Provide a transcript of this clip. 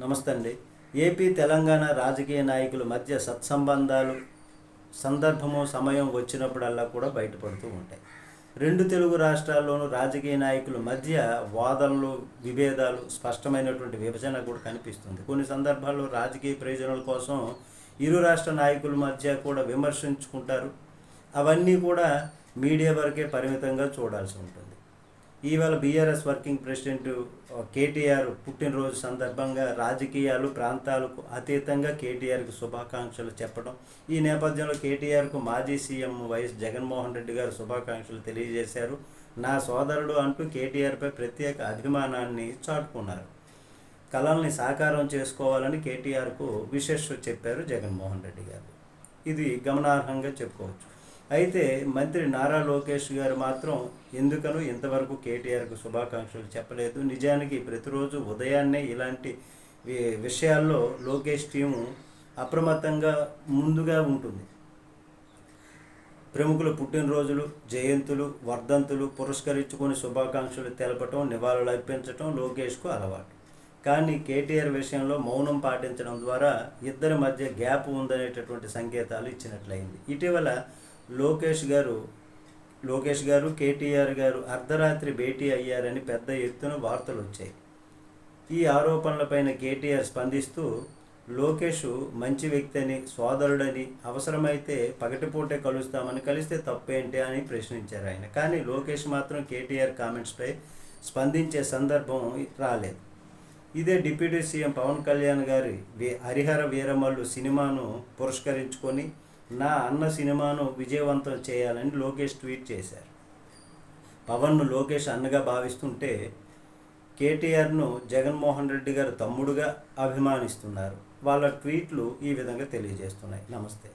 నమస్తే అండి ఏపీ తెలంగాణ రాజకీయ నాయకుల మధ్య సత్సంబంధాలు సందర్భము సమయం వచ్చినప్పుడల్లా కూడా బయటపడుతూ ఉంటాయి. రెండు తెలుగు రాష్ట్రాల్లోనూ రాజకీయ నాయకుల మధ్య వాదనలు విభేదాలు స్పష్టమైనటువంటి విభజన కూడా కనిపిస్తుంది. కొన్ని సందర్భాల్లో రాజకీయ ప్రయోజనాల కోసం ఇరు రాష్ట్ర నాయకుల మధ్య కూడా విమర్శించుకుంటారు. అవన్నీ కూడా మీడియా వరకే పరిమితంగా చూడాల్సి ఉంటుంది. ఇవాళ బీఆర్ఎస్ వర్కింగ్ ప్రెసిడెంట్ కేటీఆర్ పుట్టినరోజు సందర్భంగా రాజకీయాలు ప్రాంతాలకు అతీతంగా కేటీఆర్కి శుభాకాంక్షలు చెప్పడం ఈ నేపథ్యంలో కేటీఆర్కు మాజీ సీఎం వైఎస్ జగన్మోహన్ రెడ్డి గారు శుభాకాంక్షలు తెలియజేశారు. నా సోదరుడు అంటూ కేటీఆర్పై ప్రత్యేక అభిమానాన్ని చాటుకున్నారు. కళల్ని సాకారం చేసుకోవాలని కేటీఆర్కు విశేష చెప్పారు జగన్మోహన్ రెడ్డి గారు. ఇది గమనార్హంగా చెప్పుకోవచ్చు. అయితే మంత్రి నారా లోకేష్ గారు మాత్రం ఎందుకనో ఇంతవరకు కేటీఆర్కు శుభాకాంక్షలు చెప్పలేదు. నిజానికి ప్రతిరోజు ఉదయాన్నే ఇలాంటి విషయాల్లో లోకేష్ టీము అప్రమత్తంగా ముందుగా ఉంటుంది. ప్రముఖుల పుట్టినరోజులు జయంతులు వర్ధంతులు పురస్కరించుకొని శుభాకాంక్షలు తెలపటం నివాళులు అర్పించటం లోకేష్కు అలవాటు. కానీ కేటీఆర్ విషయంలో మౌనం పాటించడం ద్వారా ఇద్దరి మధ్య గ్యాప్ ఉందనేటటువంటి సంకేతాలు ఇచ్చినట్లయింది. ఇటీవల లోకేష్ గారు లోకేష్ గారు కేటీఆర్ గారు అర్ధరాత్రి భేటీ అయ్యారని పెద్ద ఎత్తున వార్తలు వచ్చాయి. ఈ ఆరోపణలపైన కేటీఆర్ స్పందిస్తూ లోకేష్ మంచి వ్యక్తి అని సోదరుడని అవసరమైతే పగటిపూటే కలుస్తామని కలిస్తే తప్పేంటి అని ప్రశ్నించారు ఆయన. కానీ లోకేష్ మాత్రం కేటీఆర్ కామెంట్స్పై స్పందించే సందర్భం రాలేదు. ఇదే డిప్యూటీ సీఎం పవన్ కళ్యాణ్ గారి హరిహర వీరమల్లు సినిమాను పురస్కరించుకొని నా అన్న సినిమాను విజయవంతం చేయాలని లోకేష్ ట్వీట్ చేశారు. పవన్ను లోకేష్ అన్నగా భావిస్తుంటే కేటీఆర్ను జగన్మోహన్ రెడ్డి గారు తమ్ముడుగా అభిమానిస్తున్నారు. వాళ్ళ ట్వీట్లు ఈ విధంగా తెలియజేస్తున్నాయి. నమస్తే.